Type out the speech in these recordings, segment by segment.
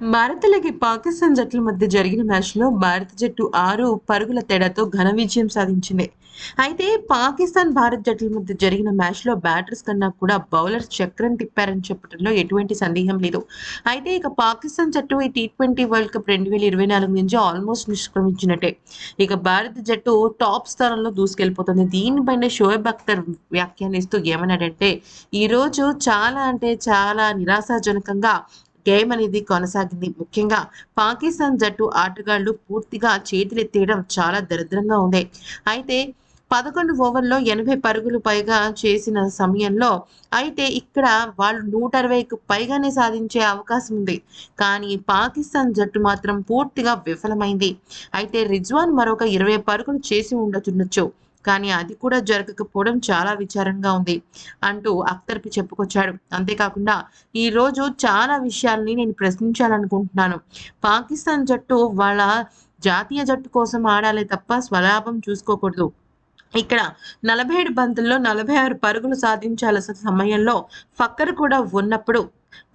భారత్ భారత్లకి పాకిస్తాన్ జట్ల మధ్య జరిగిన మ్యాచ్లో భారత జట్టు ఆరు పరుగుల తేడాతో ఘన విజయం సాధించింది. అయితే పాకిస్తాన్ భారత్ జట్ల మధ్య జరిగిన మ్యాచ్లో బ్యాటర్స్ కన్నా కూడా బౌలర్స్ చక్రం తిప్పారని చెప్పడంలో ఎటువంటి సందేహం లేదు. అయితే ఇక పాకిస్తాన్ జట్టు ఈ టీ ట్వంటీ వరల్డ్ కప్ రెండు వేల ఇరవై నాలుగు నుంచి ఆల్మోస్ట్ నిష్క్రమించినట్టే. ఇక భారత జట్టు టాప్ స్థానంలో దూసుకెళ్ళిపోతుంది. దీనిపైన షోయబ్ అఖ్తర్ వ్యాఖ్యానిస్తూ ఏమన్నాడంటే ఈరోజు చాలా అంటే చాలా నిరాశాజనకంగా గేమ్ అనేది కొనసాగింది. ముఖ్యంగా పాకిస్తాన్ జట్టు ఆటగాళ్ళు పూర్తిగా చేతులెత్తేయడం చాలా దరిద్రంగా ఉంది. అయితే పదకొండు ఓవర్లో ఎనభై పరుగులు పైగా చేసిన సమయంలో అయితే ఇక్కడ వాళ్ళు నూట అరవైకు పైగానే సాధించే అవకాశం ఉంది. కానీ పాకిస్తాన్ జట్టు మాత్రం పూర్తిగా విఫలమైంది. అయితే రిజ్వాన్ మరొక ఇరవై పరుగులు చేసి ఉండచుండొచ్చు కానీ అది కూడా జరగకపోవడం చాలా విచారంగా ఉంది అంటూ అఖ్తర్కి చెప్పుకొచ్చాడు. అంతేకాకుండా ఈరోజు చాలా విషయాల్ని నేను ప్రశ్నించాలనుకుంటున్నాను. పాకిస్తాన్ జట్టు వాళ్ళ జాతీయ జట్టు కోసం ఆడాలి తప్ప స్వలాభం చూసుకోకూడదు. ఇక్కడ నలభై ఏడు బంతుల్లో నలభై ఆరు పరుగులు సాధించాల్సిన సమయంలో ఫక్కర్ కూడా ఉన్నప్పుడు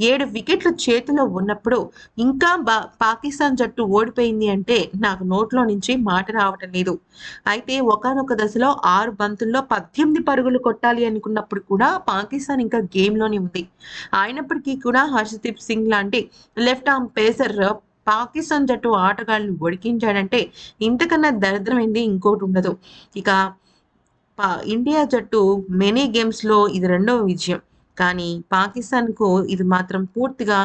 ఏడు వికెట్లు చేతిలో ఉన్నప్పుడు ఇంకా బా పాకిస్తాన్ జట్టు ఓడిపోయింది అంటే నాకు నోట్లో నుంచి మాట రావటం లేదు. అయితే ఒకనొక దశలో ఆరు బంతుల్లో పద్దెనిమిది పరుగులు కొట్టాలి అనుకున్నప్పుడు కూడా పాకిస్తాన్ ఇంకా గేమ్లోనే ఉంది. అయినప్పటికీ కూడా హర్షదీప్ సింగ్ లాంటి లెఫ్ట్ ఆర్మ్ పేసర్ పాకిస్తాన్ జట్టు ఆటగాళ్ళని ఒడికించాడంటే ఇంతకన్నా దరిద్రమైంది ఇంకోటి ఉండదు. ఇక ఇండియా జట్టు మెనీ గేమ్స్లో ఇది రెండవ విజయం. కానీ పాకిస్తాన్కు ఇది మాత్రం పూర్తిగా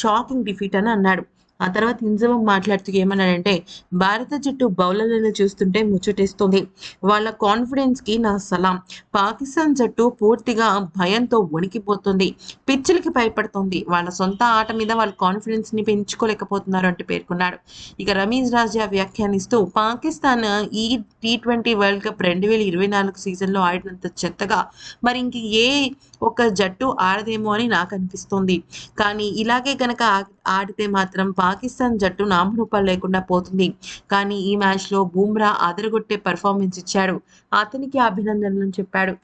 షాకింగ్ డిఫీట్ అని అన్నాడు. ఆ తర్వాత ఇంజవం మాట్లాడుతూ ఏమన్నాడంటే భారత జట్టు బౌలర్లను చూస్తుంటే ముచ్చటేస్తుంది. వాళ్ళ కాన్ఫిడెన్స్కి నా సలాం. పాకిస్తాన్ జట్టు పూర్తిగా భయంతో వణికిపోతుంది. పిచ్చులకి భయపడుతుంది. వాళ్ళ సొంత ఆట మీద వాళ్ళ కాన్ఫిడెన్స్ని పెంచుకోలేకపోతున్నారు అంటే పేర్కొన్నాడు. ఇక రమీజ్ రాజా వ్యాఖ్యానిస్తూ పాకిస్తాన్ ఈ టీ ట్వంటీ వరల్డ్ కప్ రెండు వేల ఇరవై నాలుగు సీజన్లో ఆడినంత చెత్తగా. మరి ఇంక ఏ ఒక జట్టు ఆడదేమో అని నాకు అనిపిస్తుంది. కానీ ఇలాగే కనుక ఆడితే మాత్రం పాకిస్తాన్ జట్టు నామరూపాలు లేకుండా పోతుంది. కానీ ఈ మ్యాచ్లో బూమ్రా అదరగొట్టే పర్ఫార్మెన్స్ ఇచ్చాడు. అతనికి అభినందనలు చెప్పాడు.